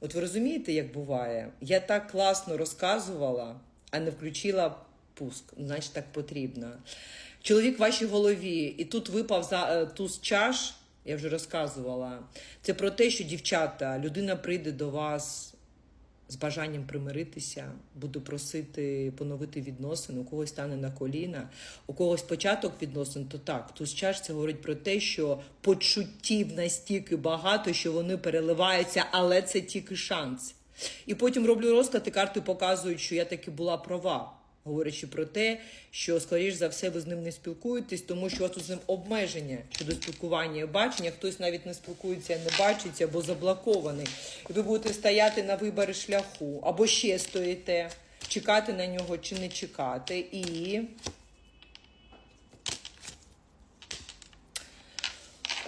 От ви розумієте, як буває? Я так класно розказувала, а не включила пуск. Значить, так потрібно. Чоловік в вашій голові, і тут випав за е, туз чаш, я вже розказувала. Це про те, що дівчата, людина прийде до вас з бажанням примиритися, буду просити поновити відносини, у когось стане на коліна, у когось початок відносин, то так. Тут це говорить про те, що почуттів настільки багато, що вони переливаються, але це тільки шанс. І потім роблю розклад, і карти показують, що я таки була права. Говорячи про те, що, скоріш за все, ви з ним не спілкуєтесь, тому що у вас тут з ним обмеження щодо спілкування і бачення. Хтось навіть не спілкується, не бачиться або заблокований. Ви будете стояти на виборі шляху, або ще стоїте, чекати на нього чи не чекати. І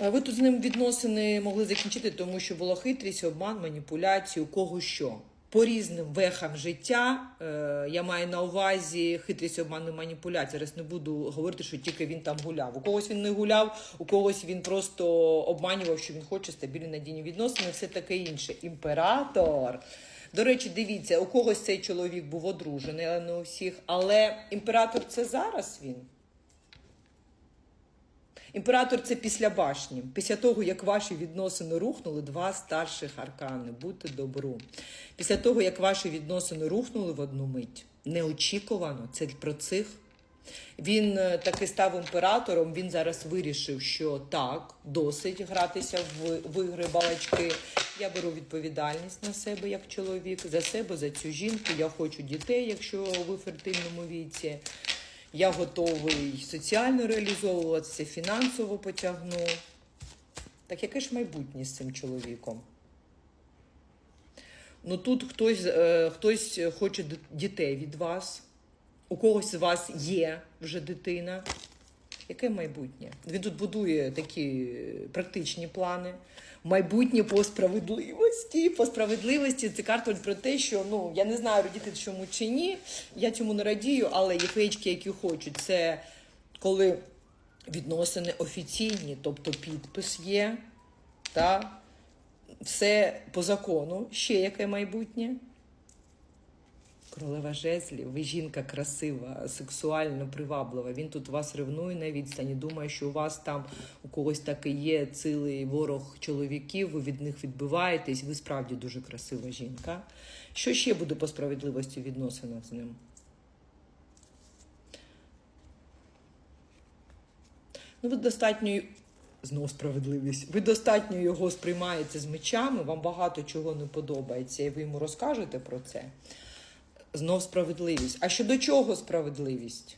ви тут з ним відносини могли закінчити, тому що була хитрість, обман, маніпуляція, у кого що. По різним вехам життя е, я маю на увазі хитрість, обман і маніпуляція. Зараз не буду говорити, що тільки він там гуляв. У когось він не гуляв, у когось він просто обманював, що він хоче стабільні надійні відносини, все таке інше. Імператор. До речі, дивіться, у когось цей чоловік був одружений, але не у всіх. Але імператор це зараз він. Імператор це після башні. Після того, як ваші відносини рухнули, два старших аркани. Будьте добру. Після того, як ваші відносини рухнули в одну мить, неочікувано, це про цих. Він е, таки став імператором. Він зараз вирішив, що так, досить гратися в, ігри балачки. Я беру відповідальність на себе як чоловік, за себе, за цю жінку. Я хочу дітей, якщо ви в фертильному віці. Я готовий соціально реалізовуватися, фінансово потягну. Так яке ж майбутнє з цим чоловіком? Ну тут хтось, е, хтось хоче дітей від вас, у когось з вас є вже дитина. Яке майбутнє? Він тут будує такі практичні плани. Майбутнє по справедливості. По справедливості це карта про те, що ну я не знаю, радіти чому чи ні. Я цьому не радію, але є феєчки, які хочуть. Це коли відносини офіційні, тобто підпис є, та все по закону. Ще яке майбутнє? Королева жезлів, ви жінка красива, сексуально приваблива. Він тут вас ревнує на відстані. Думає, що у вас там у когось таки є цілий ворог чоловіків, ви від них відбиваєтесь. Ви справді дуже красива жінка. Що ще буде по справедливості відносинах з ним? Ну, ви достатньо. Знову справедливість. Ви достатньо його сприймаєте з мечами, вам багато чого не подобається, і ви йому розкажете про це. Знов справедливість. А щодо чого справедливість?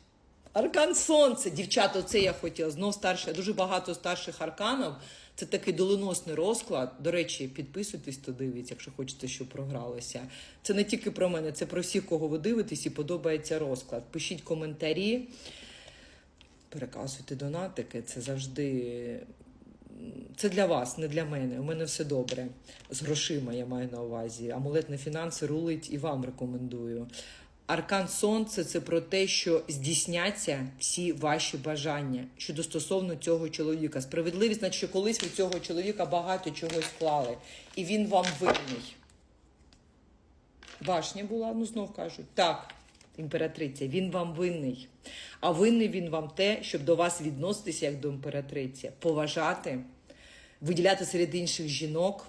Аркан Сонце, дівчата, це я хотіла. Знов старше, дуже багато старших арканів. Це такий доленосний розклад. До речі, підписуйтесь, то дивіться, якщо хочете, щоб програлося. Це не тільки про мене, це про всіх, кого ви дивитесь і подобається розклад. Пишіть коментарі, переказуйте донатики. Це завжди це для вас, не для мене. У мене все добре. З грошима я маю на увазі. Амулет на фінанси рулить і вам рекомендую. Аркан Сонце це про те, що здійсняться всі ваші бажання щодо стосовно цього чоловіка. Справедливість, значить, що колись ви цього чоловіка багато чогось вклали, і він вам винний. Башня була, ну знов кажуть. Так, імператриця, він вам винний. А винний він вам те, щоб до вас відноситися як до імператриці, поважати, виділяти серед інших жінок,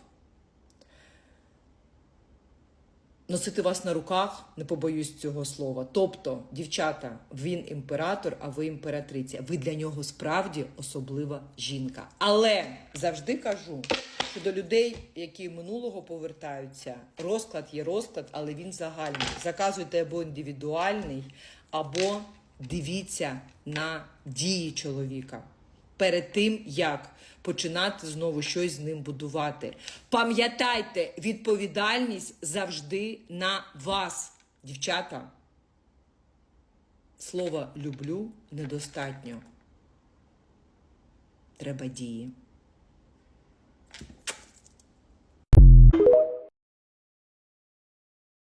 носити вас на руках, не побоюсь цього слова. Тобто, дівчата, він імператор, а ви імператриця. Ви для нього справді особлива жінка. Але завжди кажу, що до людей, які минулого повертаються, розклад є розклад, але він загальний. Заказуйте або індивідуальний, або дивіться на дії чоловіка. Перед тим, як починати знову щось з ним будувати. Пам'ятайте, відповідальність завжди на вас, дівчата. Слова люблю недостатньо. Треба дії.